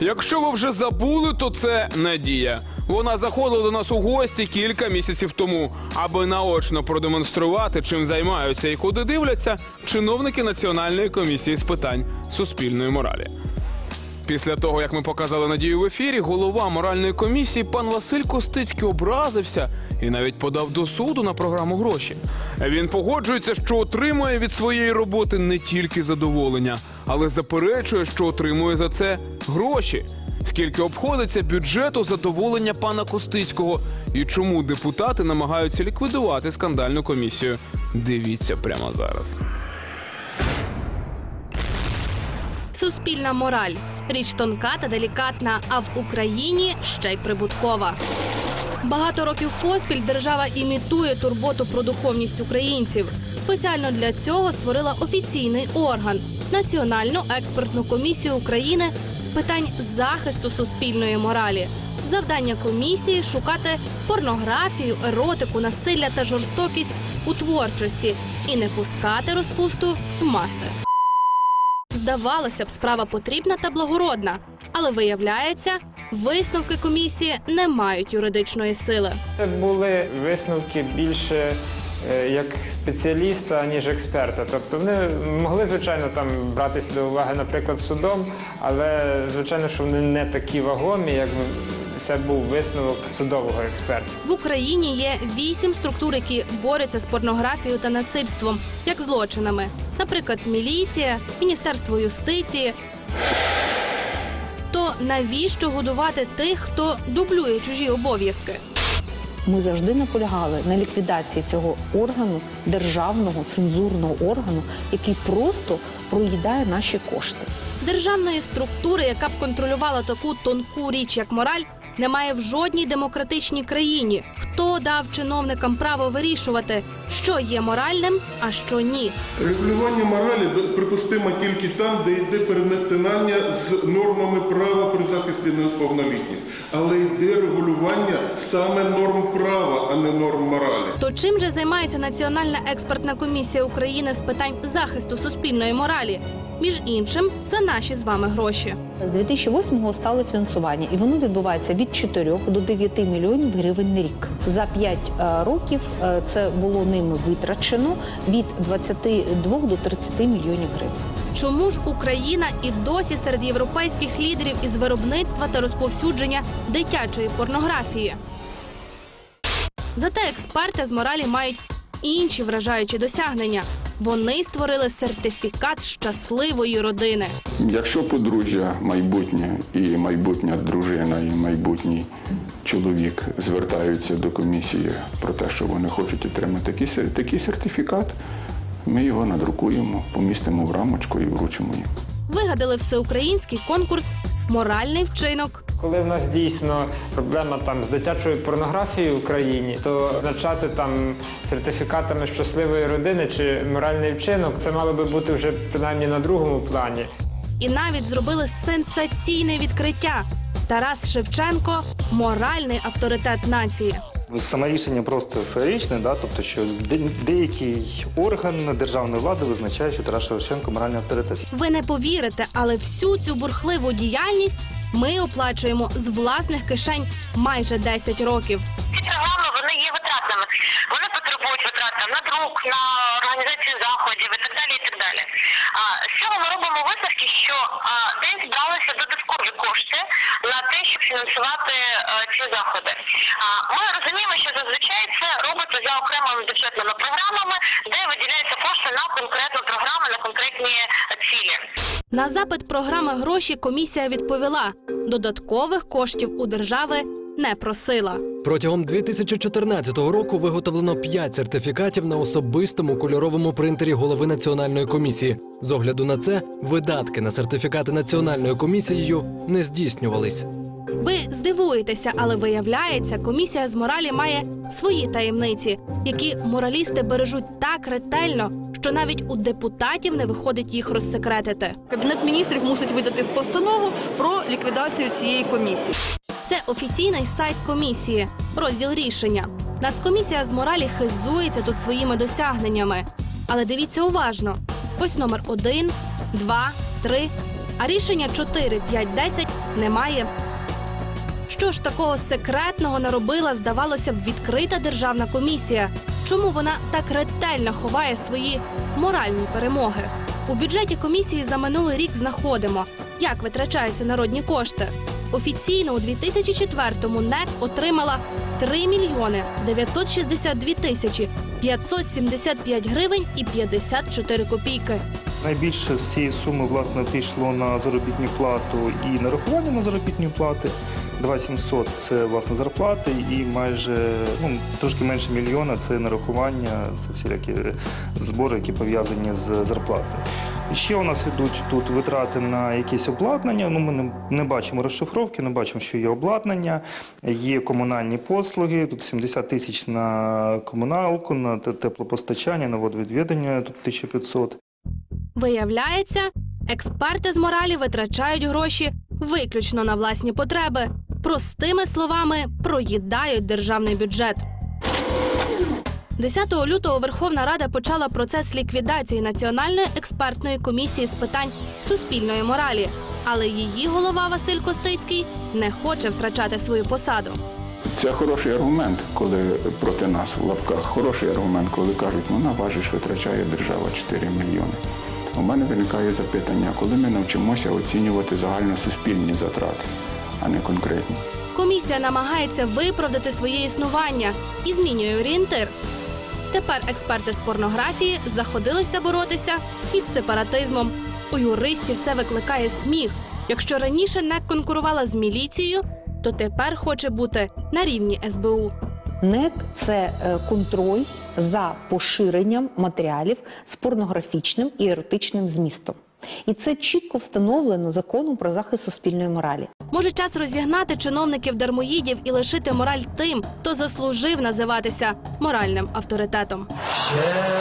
Якщо ви вже забули, то це Надія. Вона заходила до нас у гості кілька місяців тому, аби наочно продемонструвати, чим займаються і куди дивляться чиновники Національної комісії з питань суспільної моралі. Після того, як ми показали Надію в ефірі, голова моральної комісії пан Василь Костицький образився і навіть подав до суду на програму гроші. Він погоджується, що отримує від своєї роботи не тільки задоволення, але заперечує, що отримує за це гроші. Скільки обходиться бюджету задоволення пана Костицького і чому депутати намагаються ліквідувати скандальну комісію? Дивіться прямо зараз. Суспільна мораль річ тонка та делікатна, а в Україні ще й прибуткова. Багато років поспіль держава імітує турботу про духовність українців. Спеціально для цього створила офіційний орган Національну експертну комісію України з питань захисту суспільної моралі. Завдання комісії шукати порнографію, еротику, насилля та жорстокість у творчості і не пускати розпусту в маси. Здавалося б, справа потрібна та благородна, але виявляється, висновки комісії не мають юридичної сили. Це були висновки більше як спеціаліста, ніж експерта. Тобто вони могли, звичайно, там братися до уваги, наприклад, судом, але звичайно, що вони не такі вагомі, як це був висновок судового експерта. В Україні є вісім структур, які борються з порнографією та насильством, як злочинами. Наприклад, міліція, міністерство юстиції. То навіщо годувати тих, хто дублює чужі обов'язки? Ми завжди наполягали на ліквідації цього органу, державного цензурного органу, який просто проїдає наші кошти. Державної структури, яка б контролювала таку тонку річ, як мораль, немає в жодній демократичній країні. Хто дав чиновникам право вирішувати, що є моральним, а що ні? Регулювання моралі припустимо тільки там, де йде перетинання з нормами права при захисті неповнолітніх. Але йде регулювання саме норм права, а не норм моралі. То чим же займається Національна експертна комісія України з питань захисту суспільної моралі? Між іншим, за наші з вами гроші. З 2008-го стало фінансування, і воно відбувається від 4 до 9 мільйонів гривень на рік. За 5 е, років е, це було ними витрачено від 22 до 30 мільйонів гривень. Чому ж Україна і досі серед європейських лідерів із виробництва та розповсюдження дитячої порнографії? Зате експерти з моралі мають інші вражаючі досягнення. Вони створили сертифікат щасливої родини. Якщо подружжя майбутнє і майбутня дружина, і майбутній чоловік звертаються до комісії про те, що вони хочуть отримати такий, сертифікат, ми його надрукуємо, помістимо в рамочку і вручимо їм. Вигадали всеукраїнський конкурс Моральний вчинок. Коли в нас дійсно проблема там з дитячою порнографією в Україні, то означати там сертифікатами щасливої родини чи моральний вчинок, це мало би бути вже принаймні на другому плані. І навіть зробили сенсаційне відкриття. Тарас Шевченко моральний авторитет нації. Саме рішення просто феєричне, да? тобто, що де- деякий орган державної влади визначає, що Тарас Шевченко моральний авторитет. Ви не повірите, але всю цю бурхливу діяльність ми оплачуємо з власних кишень майже 10 років. Ці програми вони є витратними. Вони потребують витрат на друк, на організацію заходів і так далі. І так далі. А, з цього ми робимо висновки, що а, десь бралися додаткові кошти на те, щоб фінансувати е, ці заходи. А, ми розуміємо, що зазвичай це робиться за окремими бюджетними програмами, де виділяються кошти на конкретну програму, на конкретні е, цілі. На запит програми гроші комісія відповіла: додаткових коштів у держави не просила. Протягом 2014 року виготовлено 5 сертифікатів на особистому кольоровому принтері голови національної комісії. З огляду на це видатки на сертифікати національною комісією не здійснювались. Ви здивуєтеся, але виявляється, комісія з моралі має свої таємниці, які моралісти бережуть так ретельно, що навіть у депутатів не виходить їх розсекретити. Кабінет міністрів мусить видати постанову про ліквідацію цієї комісії. Це офіційний сайт комісії, розділ рішення. Нацкомісія з моралі хизується тут своїми досягненнями. Але дивіться уважно: ось номер один, два, три. а рішення 4, 5, 10 немає. Що ж такого секретного наробила, здавалося б, відкрита державна комісія? Чому вона так ретельно ховає свої моральні перемоги? У бюджеті комісії за минулий рік знаходимо, як витрачаються народні кошти. Офіційно у 2004-му НЕК отримала 3 мільйони 962 тисячі 575 гривень і 54 копійки. Найбільше з цієї суми власне пішло на заробітну плату і нарахування на заробітні плати. 2700 – це власне зарплати, і майже ну трошки менше мільйона це нарахування, це всілякі збори, які пов'язані з зарплатою. Ще у нас ідуть тут витрати на якісь обладнання. Ну, ми не, не бачимо розшифровки, не бачимо, що є обладнання, є комунальні послуги. Тут 70 тисяч на комуналку, на теплопостачання, на водовідведення, тут 1500. Виявляється, експерти з моралі витрачають гроші виключно на власні потреби. Простими словами, проїдають державний бюджет. 10 лютого Верховна Рада почала процес ліквідації Національної експертної комісії з питань суспільної моралі. Але її голова Василь Костицький не хоче втрачати свою посаду. Це хороший аргумент, коли проти нас в лапках. Хороший аргумент, коли кажуть, ну на вас же ж витрачає держава 4 мільйони. У мене виникає запитання, коли ми навчимося оцінювати загальносуспільні затрати, а не конкретні. Комісія намагається виправдати своє існування і змінює орієнтир. Тепер експерти з порнографії заходилися боротися із сепаратизмом. У юристів це викликає сміх. Якщо раніше НЕК конкурувала з міліцією, то тепер хоче бути на рівні СБУ. НЕК це е, контроль за поширенням матеріалів з порнографічним і еротичним змістом. І це чітко встановлено законом про захист суспільної моралі. Може, час розігнати чиновників дармоїдів і лишити мораль тим, хто заслужив називатися моральним авторитетом. Ще